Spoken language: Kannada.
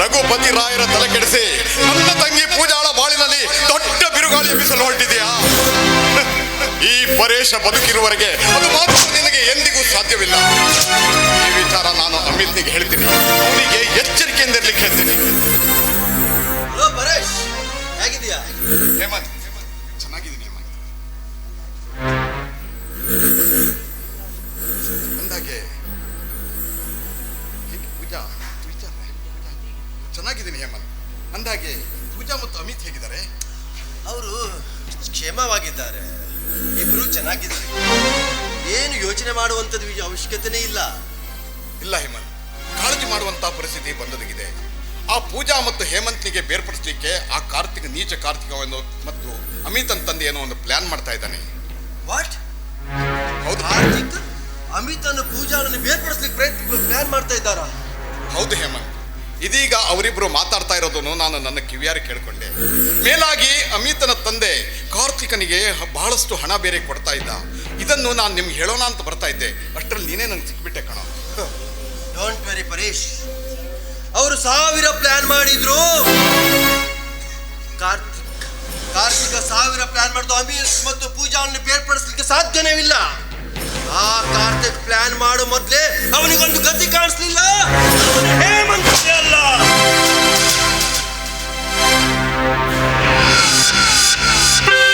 ರಘುಪತಿ ರಾಯರ ತಲೆ ಕೆಡಿಸಿ ನನ್ನ ತಂಗಿ ಪೂಜಾಳ ಬಾಳಿನಲ್ಲಿ ದೊಡ್ಡ ಬಿರುಗಾಳಿ ಬಿಸಲು ಹೊರಟಿದೆಯಾ ಈ ಪರೇಶ ಬದುಕಿರುವವರೆಗೆ ಅದು ಮಾತ್ರ ನಿನಗೆ ಎಂದಿಗೂ ಸಾಧ್ಯವಿಲ್ಲ. ಈ ವಿಚಾರ ನಾನು ಅಮಿತ್ನಿಗೆ ಹೇಳ್ತೀನಿ. ಅವನಿಗೆ ಎಚ್ಚರಿಕೆಯಿಂದ ಇರ್ಲಿಕ್ಕೆ ಹೇಳ್ತೀನಿ. ಹೇಮಂತ್ ಚೆನ್ನಾಗಿದ್ದೀನಿ ಅಂದಾಗೆ ಪೂಜಾ ಚೆನ್ನಾಗಿದ್ದೀನಿ ಹೇಮಂತ್. ಅಂದಾಗೆ ಪೂಜಾ ಮತ್ತು ಅಮಿತ್ ಹೇಗಿದ್ದಾರೆ? ಅವರು ಕ್ಷೇಮವಾಗಿದ್ದಾರೆ. ಇಬ್ಬರು ಚೆನ್ನಾಗಿದ್ದಾರೆ. ಏನು ಯೋಚನೆ ಮಾಡುವಂಥದ್ದು ಅವಶ್ಯಕತೆನೇ ಇಲ್ಲ. ಇಲ್ಲ ಹೇಮಂತ್. ಕಾಳಜಿ ಮಾಡುವಂಥ ಪರಿಸ್ಥಿತಿ ಬಂದೊದಗಿದೆ. ಆ ಪೂಜಾ ಮತ್ತು ಹೇಮಂತ್ನಿಗೆ ಬೇರ್ಪಡಿಸಲಿಕ್ಕೆ ಆ ಕಾರ್ತಿಕ ನೀಚ ಕಾರ್ತಿಕವನ್ನು ಮತ್ತು ಅಮಿತ್ ತಂದೆ ಏನೋ ಒಂದು ಪ್ಲಾನ್ ಮಾಡ್ತಾ ಇದ್ದಾನೆ. ವಾಟ್ ಹೌದು. ಕಾರ್ತಿಕ್ ಅಮಿತ್ ಅನ್ನು ಪೂಜಾಳನ್ನು ಬೇರ್ಪಡಿಸ್ಲಿಕ್ಕೆ ಪ್ರಯತ್ನ ಪ್ಲಾನ್ ಮಾಡ್ತಾ ಇದ್ದಾರಾ? ಹೌದು ಹೇಮಂತ್. ಇದೀಗ ಅವರಿಬ್ಬರು ಮಾತಾಡ್ತಾ ಇರೋದನ್ನು ನಾನು ನನ್ನ ಕಿವಿಯಾರಿ ಕೇಳ್ಕೊಂಡೆ. ಮೇಲಾಗಿ ಅಮಿತನ ತಂದೆ ಕಾರ್ತಿಕನಿಗೆ ಬಹಳಷ್ಟು ಹಣ ಬೇರೆ ಕೊಡ್ತಾ ಇದ್ದ. ಇದನ್ನು ನಾನು ನಿಮ್ಗೆ ಹೇಳೋಣ ಅಂತ ಬರ್ತಾ ಇದ್ದೆ. ಅಷ್ಟರಲ್ಲಿ ನೀನೇ ನಂಗೆ ಸಿಕ್ಬಿಟ್ಟೆ ಕಣ. ಡೋಂಟ್ ವೆರಿ ಪರೇಶ್ ಅವರು ಸಾವಿರ ಪ್ಲಾನ್ ಮಾಡಿದ್ರು. ಕಾರ್ತಿಕ್. ಕಾರ್ತಿಕ ಸಾವಿರ ಪ್ಲಾನ್ ಮಾಡಿದ್ರು ಅಮಿತ್ ಮತ್ತು ಪೂಜಾವನ್ನು ಬೇರ್ಪಡಿಸ್ಲಿಕ್ಕೆ ಸಾಧ್ಯನೇ ಇಲ್ಲ. ಆ ಕಾರ್ತಿಕ್ ಪ್ಲಾನ್ ಮಾಡೋ ಮೊದಲೇ ಅವನಿಗೊಂದು ಗತಿ ಕಾಣಿಸ್ಲಿಲ್ಲ.